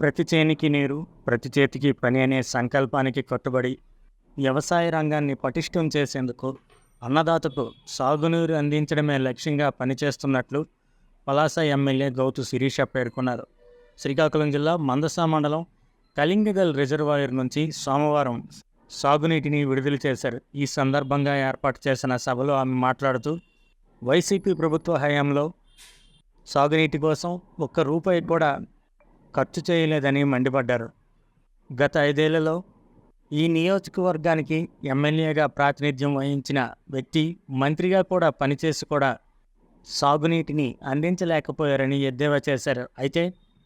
ప్రతి చేనికి నీరు ప్రతి చేతికి పని అనే సంకల్పానికి కట్టుబడి వ్యవసాయ రంగాన్ని పటిష్టం చేసేందుకు అన్నదాతకు సాగునీరు అందించడమే లక్ష్యంగా పనిచేస్తున్నట్లు పలాస ఎమ్మెల్యే గౌతు శిరీష పేర్కొన్నారు. శ్రీకాకుళం జిల్లా మందస మండలం కలింగగల్ రిజర్వాయర్ నుంచి సోమవారం సాగునీటిని విడుదల చేశారు. ఈ సందర్భంగా ఏర్పాటు చేసిన సభలో ఆమె మాట్లాడుతూ వైసీపీ ప్రభుత్వ హయాంలో సాగునీటి కోసం ఒక్క రూపాయి కూడా ఖర్చు చేయలేదని మండిపడ్డారు. గత ఐదేళ్ళలో ఈ నియోజకవర్గానికి ఎమ్మెల్యేగా ప్రాతినిధ్యం వహించిన వ్యక్తి మంత్రిగా కూడా పనిచేసి కూడా సాగునీటిని అందించలేకపోయారని ఎద్దేవా చేశారు. అయితే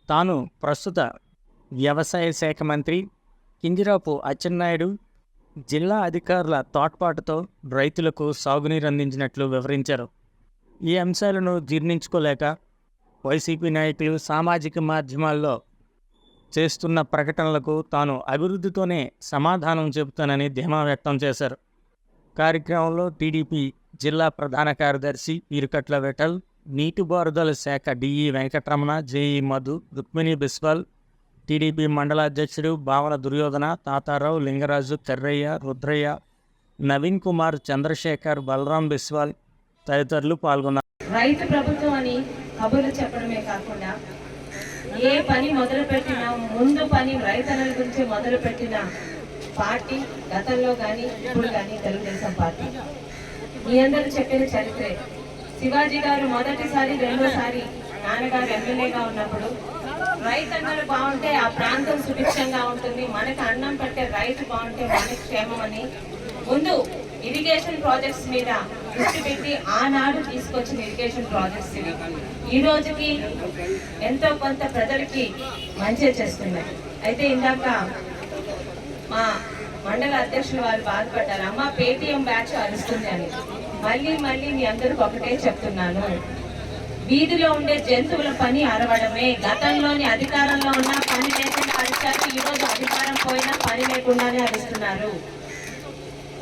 తాను ప్రస్తుత వ్యవసాయ శాఖ మంత్రి కింజరాపు అచ్చెన్నాయుడు జిల్లా అధికారుల తోడ్పాటుతో రైతులకు సాగునీరు అందించినట్లు వివరించారు. ఈ అంశాలను జీర్ణించుకోలేక వైసీపీ నాయకులు సామాజిక మాధ్యమాల్లో చేస్తున్న ప్రకటనలకు తాను అభివృద్ధితోనే సమాధానం చెబుతానని ధీమా వ్యక్తం చేశారు. కార్యక్రమంలో టీడీపీ జిల్లా ప్రధాన కార్యదర్శి ఇరుకట్ల వెటల్ నీటిపారుదల శాఖ DE Venkataramana JE Madhu Rukmini Biswal TDP మండల అధ్యక్షుడు భావన దుర్యోధన తాతారావు లింగరాజు కర్రయ్య రుద్రయ్య నవీన్ కుమార్ చంద్రశేఖర్ బలరాం బిస్వాల్ తదితరులు పాల్గొన్నారు. రైతు ప్రభుత్వం అని కబుర్లు చెప్పడమే కాకుండా ఏ పని మొదలు పెట్టినా ముందు పని రైతన్నల గురించి మొదలుపెట్టిన పార్టీ గతంలో కానీ ఇప్పుడు కానీ తెలుగుదేశం పార్టీ. మీ అందరూ చెప్పిన చరిత్రే. శివాజీ గారు మొదటిసారి రెండోసారి నాన్నగారు ఎమ్మెల్యేగా ఉన్నప్పుడు రైతన్నలు బాగుంటే ఆ ప్రాంతం సుభిక్షంగా ఉంటుంది మనకు అన్నం పెట్టే రైతు బాగుంటే మనకి క్షేమం అని ముందు ఇరిగేషన్ ప్రాజెక్ట్స్ మీద దృష్టి పెట్టి ఆనాడు తీసుకొచ్చిన ఇరిగేషన్ ప్రాజెక్ట్స్ ఇవి. ఈ రోజుకి ఎంతో కొంత ప్రజలకి మంచి చేస్తున్నాయి అయితే ఇందాక మా మండల అధ్యక్షులు వారు బాధపడ్డారు అమ్మ పేటిఎం బ్యాచ్ అరుస్తుంది అని. మళ్ళీ మళ్ళీ మీ అందరికి ఒకటే చెప్తున్నాను. వీధిలో ఉండే జంతువుల పని అరవడమే. గతంలోని అధికారంలో ఉన్న పని లేకుండా అరిచారు ఈ రోజు అధికారం పోయినా పని లేకుండానే అరుస్తున్నారు.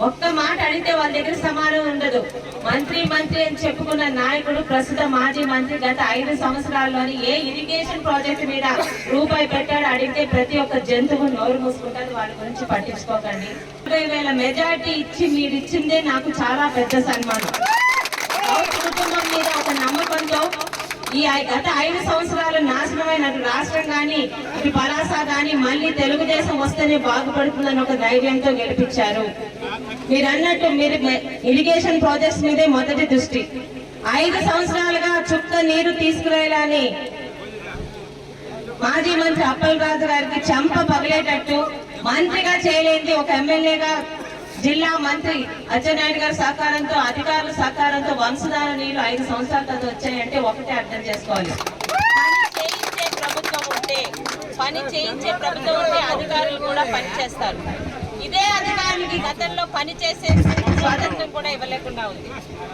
ఒక్క మాట అడిగితే వాళ్ళ దగ్గర సమానం ఉండదు. మంత్రి మంత్రి అని చెప్పుకున్న నాయకుడు ప్రస్తుత మాజీ మంత్రి గత ఐదు సంవత్సరాల్లోని ఏ ఇరిగేషన్ ప్రాజెక్ట్ మీద రూపాయి పెట్టాడు అడిగితే ప్రతి ఒక్క జంతువు నోరు మూసుకుంటారు వాళ్ళ గురించి పట్టించుకోకండి. ఇరవై వేల మెజార్టీ ఇచ్చి మీరు ఇచ్చిందే నాకు చాలా పెద్ద సన్మానం. కుటుంబం మీద ఒక నమ్మకంతో ఈ ఐ- గత ఐదు సంవత్సరాలు నాశనమైన రాష్ట్రం కానీ ఇటు పరాస కానీ మళ్ళీ తెలుగుదేశం వస్తేనే బాగుపడుతుందని ఒక ధైర్యంతో గెలిపించారు. మీరు అన్నట్టు మీరు ఇరిగేషన్ ప్రాజెక్ట్స్ మీదే మొదటి దృష్టి. ఐదు సంవత్సరాలుగా చుక్క నీరు తీసుకురాయాలని మాజీ మంత్రి అప్పల్ రాజు గారికి చెంప పగిలేటట్టు మంత్రిగా చేయలేంది ఒక ఎమ్మెల్యేగా జిల్లా మంత్రి అచ్చెన్నాయుడు గారి సహకారంతో అధికారుల సహకారంతో వంశధార నీళ్ళు ఐదు సంవత్సరాల తర్వాత వచ్చాయంటే ఒకటే అర్థం చేసుకోవాలి. పని చేయించే ప్రభుత్వం ఉంటే పని చేయించే ప్రభుత్వం ఉంటే అధికారులు కూడా పని చేస్తారు. ఇదే అధికారులకి గతంలో పని చేసే స్వాతంత్రం కూడా ఇవ్వలేకుండా ఉంది.